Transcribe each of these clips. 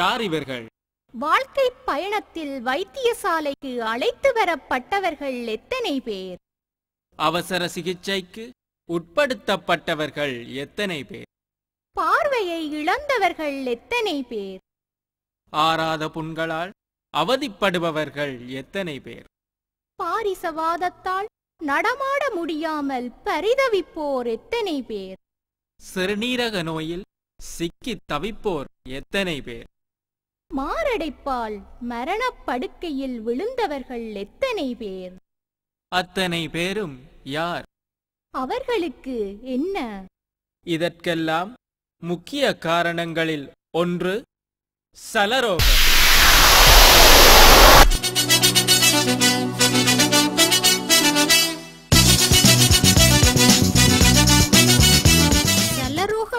யார் இவர்கள்? வாழ்க்கை பயணத்தில் வைத்தியசாலைக்கு அழைத்து வரப்பட்டவர்கள் எத்தனை பேர்? அவசர சிகிச்சைக்கு உட்படுத்தப்பட்டவர்கள் எத்தனை பேர்? பார்வையை இழந்தவர்கள் எத்தனை பேர்? ஆறாத புண்களால் அவதிப்படுபவர்கள் எத்தனை பேர்? பாரிசவாதத்தால் நடமாட முடியாமல் பரிதவிப்போர் எத்தனை பேர்? சிறுநீரக நோயில் சிக்கி தவிப்போர் எத்தனை பேர்? மாரடைப்பால் மரணப் படுக்கையில் விழுந்தவர்கள் எத்தனை பேர்? அத்தனை பேரும் யார்? அவர்களுக்கு என்ன? இதற்கெல்லாம் முக்கிய காரணங்களில் ஒன்று சலரோகம்.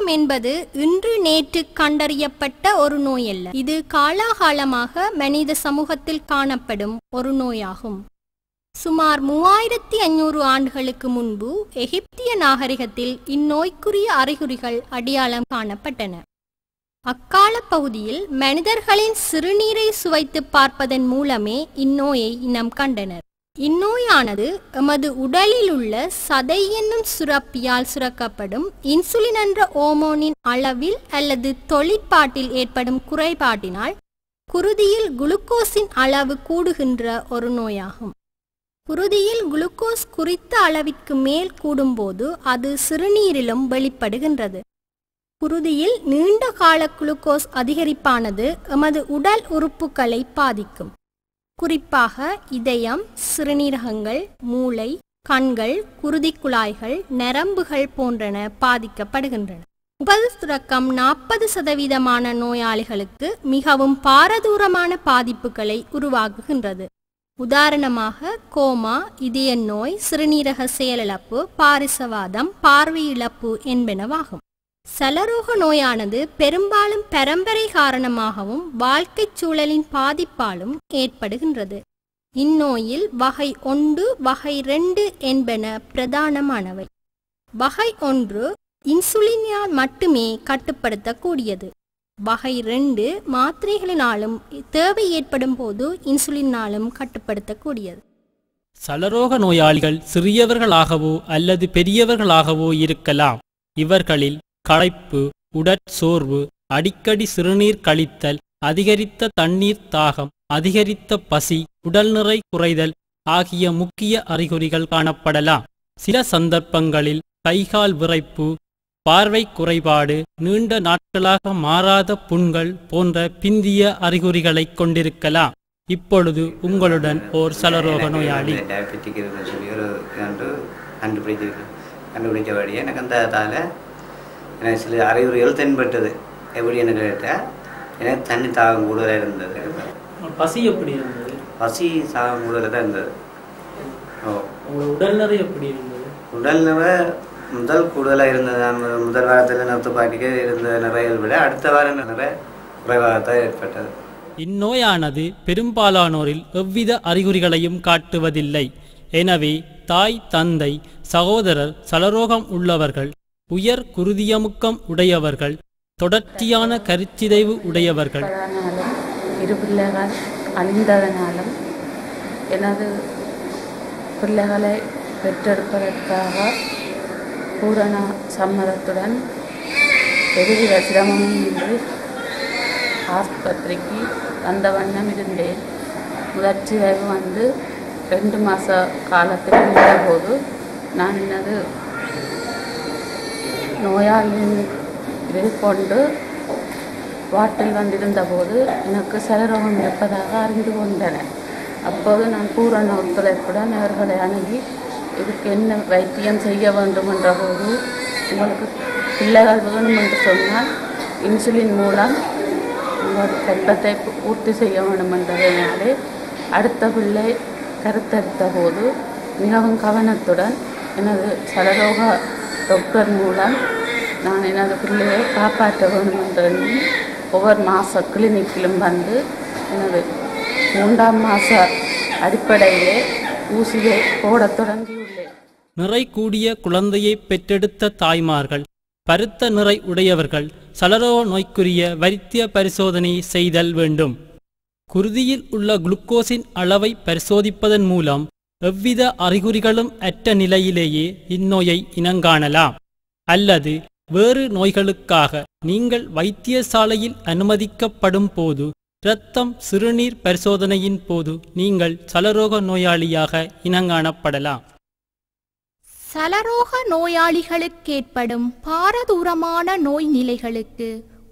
சலரோகம் என்பது இன்று நேற்று கண்டறியப்பட்ட ஒரு நோய் அல்ல இது காலாகாலமாக மனித சமூகத்தில் காணப்படும் ஒரு நோயாகும். சுமார் மூவாயிரத்தி ஐநூறு ஆண்டுகளுக்கு முன்பு எகிப்திய நாகரிகத்தில் இந்நோய்க்குரிய அறிகுறிகள் அடையாளம் காணப்பட்டன. அக்கால பகுதியில் மனிதர்களின் சிறுநீரை சுவைத்து பார்ப்பதன் மூலமே இந்நோயை இனம் கண்டனர். இந்நோயானது எமது உடலில் உள்ள சதை என்னும் சுரப்பியால் சுரக்கப்படும் இன்சுலின் என்ற ஓமோனின் அளவில் அல்லது தொழிற்பாட்டில் ஏற்படும் குறைபாட்டினால் குருதியில் குளுக்கோஸின் அளவு கூடுகின்ற ஒரு நோயாகும். குருதியில் குளுக்கோஸ் குறித்த அளவிற்கு மேல் கூடும்போது அது சிறுநீரிலும் வெளிப்படுகின்றது. குருதியில் நீண்ட கால குளுக்கோஸ் அதிகரிப்பானது எமது உடல் உறுப்புகளை பாதிக்கும். குறிப்பாக இதயம் சிறுநீரகங்கள் மூளை கண்கள் குருதிக் குழாய்கள் நரம்புகள் போன்றன பாதிக்கப்படுகின்றன. முப்பது துறக்கம் நாற்பது சதவீதமான நோயாளிகளுக்கு மிகவும் பாரதூரமான பாதிப்புகளை உருவாக்குகின்றது. உதாரணமாக கோமா இதய நோய் சிறுநீரக செயலிழப்பு பாரிசவாதம் பார்வை இழப்பு என்பனவாகும். சலரோக நோயானது பெரும்பாலும் பரம்பரை காரணமாகவும் வாழ்க்கைச் சூழலின் பாதிப்பாலும் ஏற்படுகின்றது. இந்நோயில் வகை ஒன்று வகை ரெண்டு என்பன பிரதானமானவை. வகை ஒன்று இன்சுலினால் மட்டுமே கட்டுப்படுத்தக்கூடியது. வகை ரெண்டு மாத்திரைகளினாலும் தேவை ஏற்படும் போது இன்சுலினாலும் கட்டுப்படுத்தக்கூடியது. சலரோக நோயாளிகள் சிறியவர்களாகவோ அல்லது பெரியவர்களாகவோ இருக்கலாம். இவர்களில் களைப்பு உடற்சோர்வு அடிக்கடி சிறுநீர் கழித்தல் அதிகரித்த தண்ணீர் தாகம் அதிகரித்த பசி உடல்நிறை குறைதல் ஆகிய முக்கிய அறிகுறிகள் காணப்படலாம். சில சந்தர்ப்பங்களில் கைகால் விறைப்பு பார்வை குறைபாடு நீண்ட நாட்களாக மாறாத புண்கள் போன்ற பிந்திய அறிகுறிகளைக் கொண்டிருக்கலாம். இப்பொழுது உங்களுடன் ஓர் சலரோக நோயாளி. கண்டுபிடிச்சிருக்கேன் கண்டுபிடிச்சபடி எனக்கு அந்த எனக்கு சில அறிகுறிகள் தென்பட்டது. எப்படி எனக்கு கேட்டால் எனக்கு தண்ணி தாகம் கூடுதலாக இருந்தது. பசி எப்படி இருந்தது? பசி தாகம் கூடுதலாக தான் இருந்தது. ஓ. உடல்நிலை எப்படி இருந்தது? உடல்நவ முதல் கூடுதலாக இருந்தது. முதல் வாரத்தில் நான் துப்பாக்கிக்கு இருந்த நிறைகள் விட அடுத்த வாரம் நிறைய குறைவாகத்தான் ஏற்பட்டது. இந்நோயானது பெரும்பாலானோரில் எவ்வித அறிகுறிகளையும் காட்டுவதில்லை. எனவே தாய் தந்தை சகோதரர் சலரோகம் உள்ளவர்கள் உயர் குருதியமுக்கம் உடையவர்கள் தொடர்ச்சியான கருச்சிதைவு உடையவர்கள். அதனாலும் இரு பிள்ளைகள் அழிந்ததனாலும் எனது பிள்ளைகளை பெற்றெடுப்பதற்காக பூரண சம்மதத்துடன் எதுவித சிரமமும் இன்றி ஆஸ்பத்திரிக்கு வந்த வண்ணம் இருந்தேன். முதற்சிதைவு வந்து ரெண்டு மாத காலத்துக்கு இருந்தபோது நான் என்னது நோயாளியின் கொண்டு வாட்டில் வந்திருந்த போது எனக்கு சலரோகம் இருப்பதாக அறிந்து கொண்டனர். அப்போது நான் பூரண ஒத்துழைப்புடன் அவர்களை அணுகி இதுக்கு என்ன வைத்தியம் செய்ய வேண்டும்? என்ற போது உங்களுக்கு பிள்ளைகள் வேணும் என்று சொன்னால் இன்சுலின் மூலம் உங்கள் கட்டத்தை பூர்த்தி செய்ய வேண்டும் என்றதனாலே அடுத்த பிள்ளை கருத்தெடுத்த போது மிகவும் கவனத்துடன் எனது சலரோக டாக்டர் மூலம் நான் எனது பிள்ளையை காப்பாற்ற வேண்டும் ஒவ்வொரு மாத கிளினிக்கிலும் வந்து எனது மூன்றாம் மாத அடிப்படையிலே ஊசியை போடத் தொடங்கியுள்ளேன். நிறை கூடிய குழந்தையை பெற்றெடுத்த தாய்மார்கள் பருத்த நிறை உடையவர்கள் சலரோ நோய்க்குரிய வைத்திய பரிசோதனை செய்தல் வேண்டும். குருதியில் உள்ள குளுக்கோஸின் அளவை பரிசோதிப்பதன் மூலம் எவ்வித அறிகுறிகளும் அற்ற நிலையிலேயே இந்நோயை இனங்காணலாம். அல்லது வேறு நோய்களுக்காக நீங்கள் வைத்தியசாலையில் அனுமதிக்கப்படும் போது இரத்தம் சிறுநீர் பரிசோதனையின் போது நீங்கள் சலரோக நோயாளியாக இனங்காணப்படலாம். சலரோக நோயாளிகளுக்கு ஏற்படும் பாரதூரமான நோய் நிலைகளுக்கு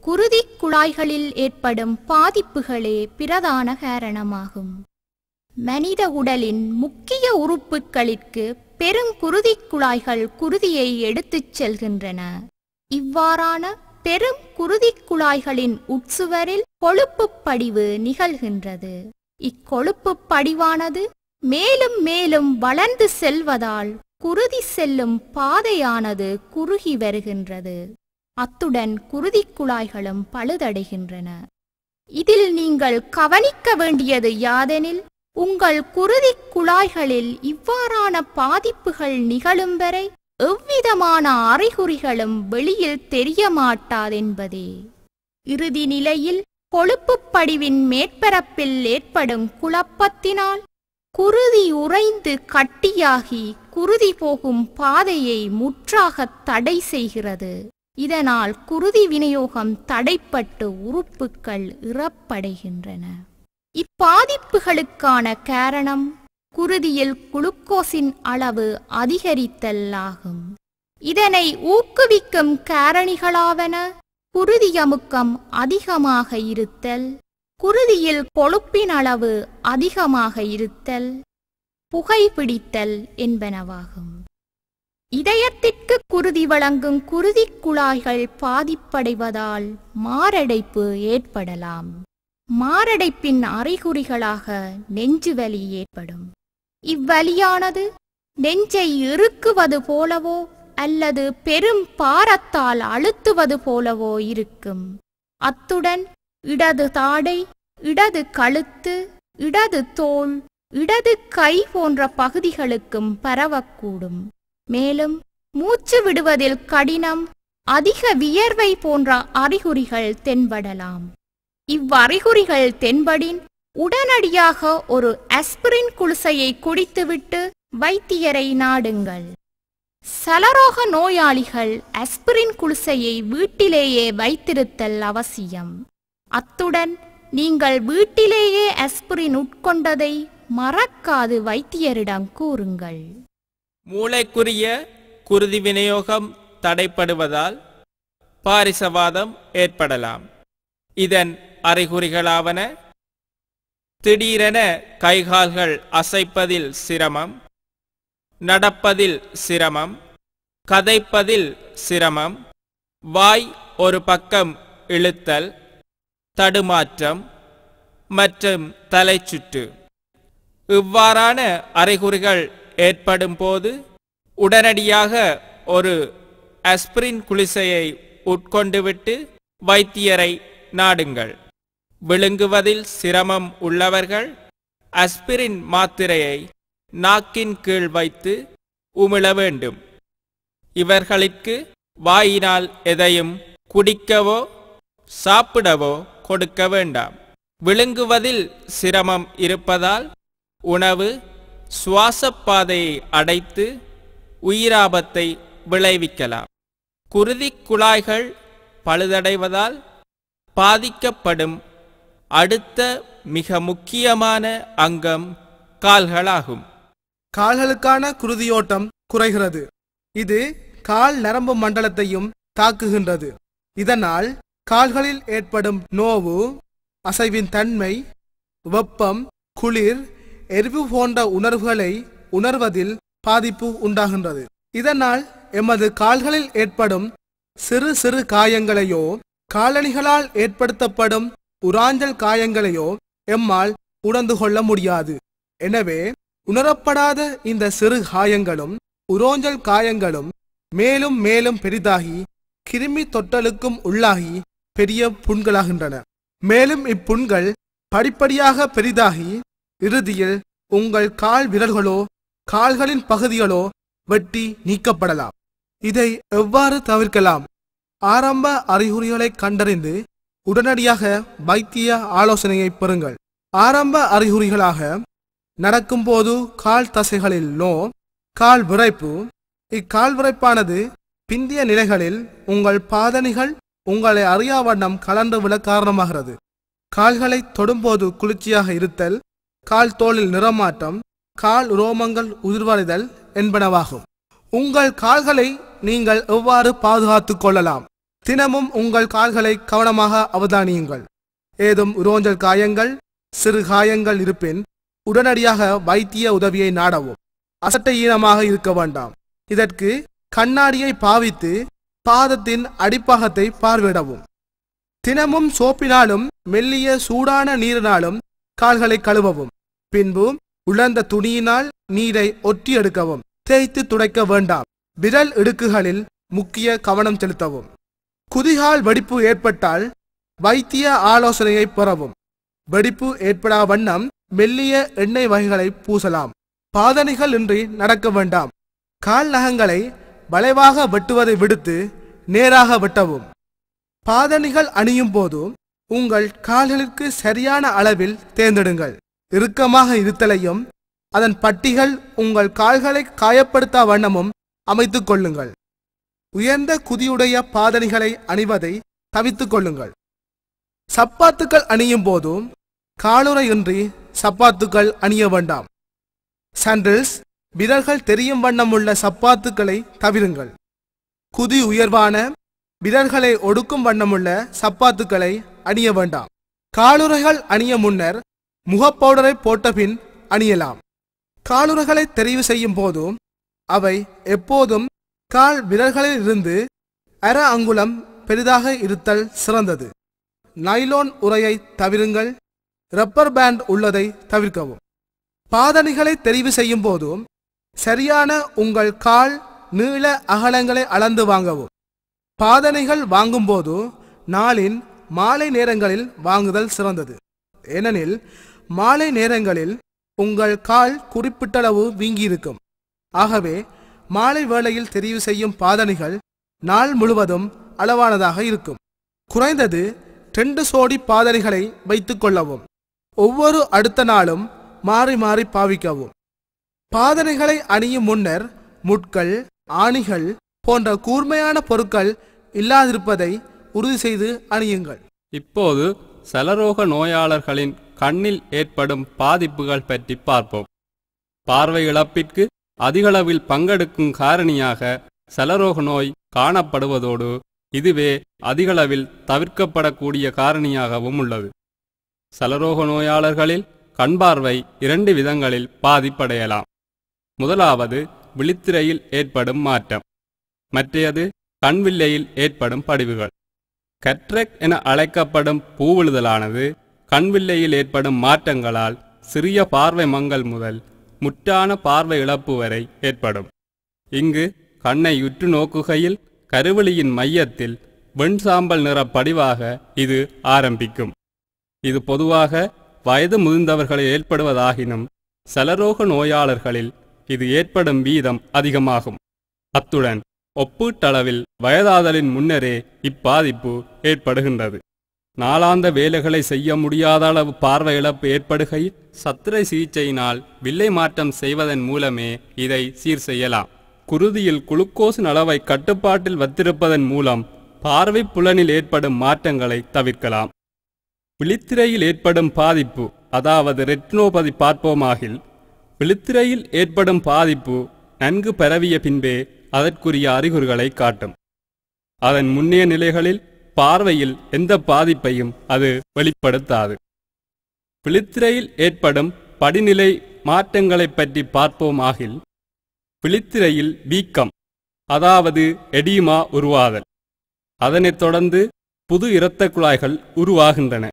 குருதிக் குழாய்களில் ஏற்படும் பாதிப்புகளே பிரதான காரணமாகும். மனித உடலின் முக்கிய உறுப்புகளிற்கு பெருங்குருதிக் குழாய்கள் குருதியை எடுத்துச் செல்கின்றன. இவ்வாறான பெரும் குருதி குழாய்களின் உட்சுவரில் கொழுப்பு படிவு நிகழ்கின்றது. இக்கொழுப்பு படிவானது மேலும் மேலும் வளர்ந்து செல்வதால் குருதி செல்லும் பாதையானது குறுகி வருகின்றது. அத்துடன் குருதிக் குழாய்களும் பழுதடைகின்றன. இதில் நீங்கள் கவனிக்க வேண்டியது யாதெனில் உங்கள் குருதிக் குழாய்களில் இவ்வாறான பாதிப்புகள் நிகழும் வரை எவ்விதமான அறிகுறிகளும் வெளியில் தெரிய மாட்டாதென்பதே. இறுதி நிலையில் கொழுப்புப் படிவின் மேற்பரப்பில் ஏற்படும் குழப்பத்தினால் குருதி உறைந்து கட்டியாகி குருதி போகும் பாதையை முற்றாக தடை செய்கிறது. இதனால் குருதி விநியோகம் தடைப்பட்டு உறுப்புக்கள் இறப்படைகின்றன. இப்பாதிப்புகளுக்கான காரணம் குருதியில் குளுக்கோஸின் அளவு அதிகரித்தல் ஆகும் இதனை ஊக்குவிக்கும் காரணிகளாவன குருதி அமுக்கம் அதிகமாக இருத்தல் குருதியில் கொழுப்பின் அளவு அதிகமாக இருத்தல் புகைப்பிடித்தல் என்பனவாகும். இதயத்திற்கு குருதி வழங்கும் குருதிக் குழாய்கள் பாதிப்படைவதால் மாரடைப்பு ஏற்படலாம். மாரடைப்பின் அறிகுறிகளாக நெஞ்சுவலி ஏற்படும். இவ்வலியானது நெஞ்சை இறுக்குவது போலவோ அல்லது பெரும் பாரத்தால் அழுத்துவது போலவோ இருக்கும். அத்துடன் இடது தாடை இடது கழுத்து இடது தோல் இடது கை போன்ற பகுதிகளுக்கும் பரவக்கூடும். மேலும் மூச்சு விடுவதில் கடினம் அதிக வியர்வை போன்ற அறிகுறிகள் தென்படலாம். இவ்வறிகுறிகள் தென்படின் உடனடியாக ஒரு அஸ்பிரின் குளிசையை குடித்துவிட்டு வைத்தியரை நாடுங்கள். சலரோக நோயாளிகள் அஸ்பிரின் குளிசையை வீட்டிலேயே வைத்திருத்தல் அவசியம். அத்துடன் நீங்கள் வீட்டிலேயே அஸ்பிரின் உட்கொண்டதை மறக்காது வைத்தியரிடம் கூறுங்கள். மூளைக்குரிய குருதி விநியோகம் தடைப்படுவதால் பாரிசவாதம் ஏற்படலாம். இதன் அறிகுறிகளாவன? திடீரென கைகால்கள் அசைப்பதில் சிரமம். நடப்பதில் சிரமம். கதைப்பதில் சிரமம். வாய் ஒரு பக்கம் இழுத்தல் தடுமாற்றம் மற்றும் தலைச்சுற்று. இவ்வாறான அறிகுறிகள் ஏற்படும் போது உடனடியாக ஒரு அஸ்பிரின் குளிசையை உட்கொண்டுவிட்டு வைத்தியரை நாடுங்கள். விழுங்குவதில் சிரமம் உள்ளவர்கள் அஸ்பிரின் மாத்திரையை நாக்கின் கீழ் வைத்து உமிழ வேண்டும். இவர்களுக்கு வாயினால் எதையும் குடிக்கவோ சாப்பிடவோ கொடுக்க வேண்டாம். விழுங்குவதில் சிரமம் இருப்பதால் உணவு சுவாசப்பாதையை அடைத்து உயிராபத்தை விளைவிக்கலாம். குருதிக் குழாய்கள் பழுதடைவதால் பாதிக்கப்படும் அடுத்த மிக முக்கியமான அங்கம் கால்களாகும். கால்களுக்கான குருதியோட்டம் குறைகிறது. இது கால் நரம்பு மண்டலத்தையும் தாக்குகின்றது. இதனால் கால்களில் ஏற்படும் நோவு அசைவின் தன்மை வெப்பம் குளிர் எரிவு போன்ற உணர்வுகளை உணர்வதில் பாதிப்பு உண்டாகின்றது. இதனால் எமது கால்களில் ஏற்படும் சிறு சிறு காயங்களையோ காலணிகளால் ஏற்படுத்தப்படும் உராஞ்சல் காயங்களையோ எம்மால் உணர்ந்து கொள்ள முடியாது. எனவே உணரப்படாத இந்த சிறு காயங்களும் உரோஞ்சல் காயங்களும் மேலும் மேலும் பெரிதாகி கிருமி தொட்டலுக்கும் உள்ளாகி பெரிய புண்களாகின்றன. மேலும் இப்புண்கள் படிப்படியாக பெரிதாகி இறுதியில் உங்கள் கால் விரல்களோ கால்களின் பகுதிகளோ வெட்டி நீக்கப்படலாம். இதை எவ்வாறு தவிர்க்கலாம்? ஆரம்ப அறிகுறிகளை கண்டறிந்து உடனடியாக வைத்திய ஆலோசனையை பெறுங்கள். ஆரம்ப அறிகுறிகளாக நடக்கும்போது கால் தசைகளில் நோ கால் விரைப்பு இக்கால் விரைப்பானது பிந்திய நிலைகளில் உங்கள் பாதணிகள் உங்களை அறியா வண்ணம் கலந்து விட காரணமாகிறது. கால்களை தொடும்போது குளிர்ச்சியாக இருத்தல் கால் தோளில் நிறமாற்றம் கால் ரோமங்கள் உதிர்வடைதல் என்பனவாகும். உங்கள் கால்களை நீங்கள் எவ்வாறு பாதுகாத்துக் கொள்ளலாம்? தினமும் உங்கள் கால்களை கவனமாக அவதானியுங்கள். ஏதும் உரோஞ்சல் காயங்கள் சிறு காயங்கள் இருப்பின் உடனடியாக வைத்திய உதவியை நாடவும். அசட்டை ஈனமாக இருக்க வேண்டாம். இதற்கு கண்ணாடியை பாவித்து பாதத்தின் அடிப்பாகத்தை பார்வையிடவும். தினமும் சோப்பினாலும் மெல்லிய சூடான நீரினாலும் கால்களை கழுவவும். பின்பு உலர்ந்த துணியினால் நீரை ஒற்றி எடுக்கவும். தேய்த்து துடைக்க வேண்டாம். விரல் இடுக்குகளில் முக்கிய கவனம் செலுத்தவும். குதிகால் வெடிப்பு ஏற்பட்டால் வைத்திய ஆலோசனையை பெறவும். வெடிப்பு ஏற்படா வண்ணம் மெல்லிய எண்ணெய் வகைகளை பூசலாம். பாதணிகள் இன்றி நடக்க வேண்டாம். கால் நகங்களை வளைவாக வெட்டுவதை விடுத்து நேராக வெட்டவும். பாதணிகள் அணியும் போது உங்கள் கால்களுக்கு சரியான அளவில் தேர்ந்தெடுங்கள். இறுக்கமாக இருத்தலையும் அதன் பட்டிகள் உங்கள் கால்களை காயப்படுத்தா வண்ணமும் அமைத்துக் கொள்ளுங்கள். உயர்ந்த குதியுடைய பாதணிகளை அணிவதை தவித்துக் கொள்ளுங்கள். சப்பாத்துக்கள் அணியும் போதும் காலுறையின்றி சப்பாத்துக்கள் அணிய வேண்டாம். சாண்டில்ஸ் விரல்கள் தெரியும் வண்ணமுள்ள சப்பாத்துக்களை தவிருங்கள். குதி உயர்வான விரல்களை ஒடுக்கும் வண்ணமுள்ள சப்பாத்துக்களை அணிய வேண்டாம். காலுறைகள் அணிய முன்னர் முகப்பவுடரை போட்டபின் அணியலாம். காலுறைகளை தெரிவு செய்யும் போதும் அவை எப்போதும் கால் விரல்களில் இருந்து அர அங்குலம் பெரிதாக இருத்தல் சிறந்தது. நைலோன் உரையை தவிருங்கள் ரப்பர் பேண்ட் உள்ளதை தவிர்க்கவும். பாதணிகளை தெரிவு செய்யும் போதும் சரியான உங்கள் கால் நீள அகலங்களை அளந்து வாங்கவும். பாதணிகள் வாங்கும்போது நாளின் மாலை நேரங்களில் வாங்குதல் சிறந்தது. ஏனெனில் மாலை நேரங்களில் உங்கள் கால் குறிப்பிட்டளவு வீங்கியிருக்கும். ஆகவே மாலை வேளையில் தெரிவு செய்யும் பாதணிகள் நாள் முழுவதும் அளவானதாக இருக்கும். குறைந்தது ரெண்டு சோடி பாதணிகளை வைத்துக் கொள்ளவும். ஒவ்வொரு அடுத்த நாளும் மாறி மாறி பாவிக்கவும். பாதனைகளை அணியும் முன்னர் முட்கள் ஆணிகள் போன்ற கூர்மையான பொருட்கள் இல்லாதிருப்பதை உறுதி செய்து அணியுங்கள். இப்போது சலரோக நோயாளர்களின் கண்ணில் ஏற்படும் பாதிப்புகள் பற்றி பார்ப்போம். பார்வை இழப்பிற்கு அதிகளவில் பங்கெடுக்கும் காரணியாக சலரோக நோய் காணப்படுவதோடு இதுவே அதிகளவில் தவிர்க்கப்படக்கூடிய காரணியாகவும் உள்ளது. சலரோக நோயாளர்களில் கண்பார்வை இரண்டு விதங்களில் பாதிப்படையலாம். முதலாவது விழித்திரையில் ஏற்படும் மாற்றம். மற்றையது கண்வில்லையில் ஏற்படும் படிவுகள். கட்ரெக் என அழைக்கப்படும் பூவிழுதலானது கண்வில்லையில் ஏற்படும் மாற்றங்களால் சிறிய பார்வை மங்கல் முதல் முற்றான பார்வை இழப்பு வரை ஏற்படும். இங்கு கண்ணை உற்று நோக்குகையில் கருவெளியின் மையத்தில் வெண்சாம்பல் நிற படிவாக இது ஆரம்பிக்கும். இது பொதுவாக வயது முதிர்ந்தவர்களில் ஏற்படுவதாகினும் சலரோக நோயாளர்களில் இது ஏற்படும் வீதம் அதிகமாகும். அத்துடன் ஒப்பீட்டளவில் வயதாதலின் முன்னரே இப்பாதிப்பு ஏற்படுகின்றது. நாளாந்த வேலைகளை செய்ய முடியாத அளவு பார்வை இழப்பு ஏற்படுகையில் சத்திரை சிகிச்சையினால் வில்லை மாற்றம் செய்வதன் மூலமே இதை சீர் செய்யலாம். குருதியில் குளுக்கோஸின் அளவை கட்டுப்பாட்டில் வைத்திருப்பதன் மூலம் பார்வை புலனில் ஏற்படும் மாற்றங்களை தவிர்க்கலாம். விழித்திரையில் ஏற்படும் பாதிப்பு அதாவது ரெட்னோபதி பார்ப்போமாகில் விழித்திரையில் ஏற்படும் பாதிப்பு நன்கு பரவிய பின்பே அதற்குரிய அறிகுறிகளை காட்டும். அதன் முன்னைய நிலைகளில் பார்வையில் எந்த பாதிப்பையும் அது வெளிப்படுத்தாது. விழித்திரையில் ஏற்படும் படிநிலை மாற்றங்களைப் பற்றி பார்ப்போமாகில் விழித்திரையில் வீக்கம் அதாவது எடிமா உருவாதல். அதனைத் தொடர்ந்து புது இரத்தக் குழாய்கள் உருவாகின்றன.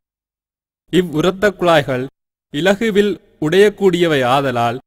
இவ் இரத்தக் குழாய்கள் இலகுவில் உடையக்கூடியவை ஆதலால்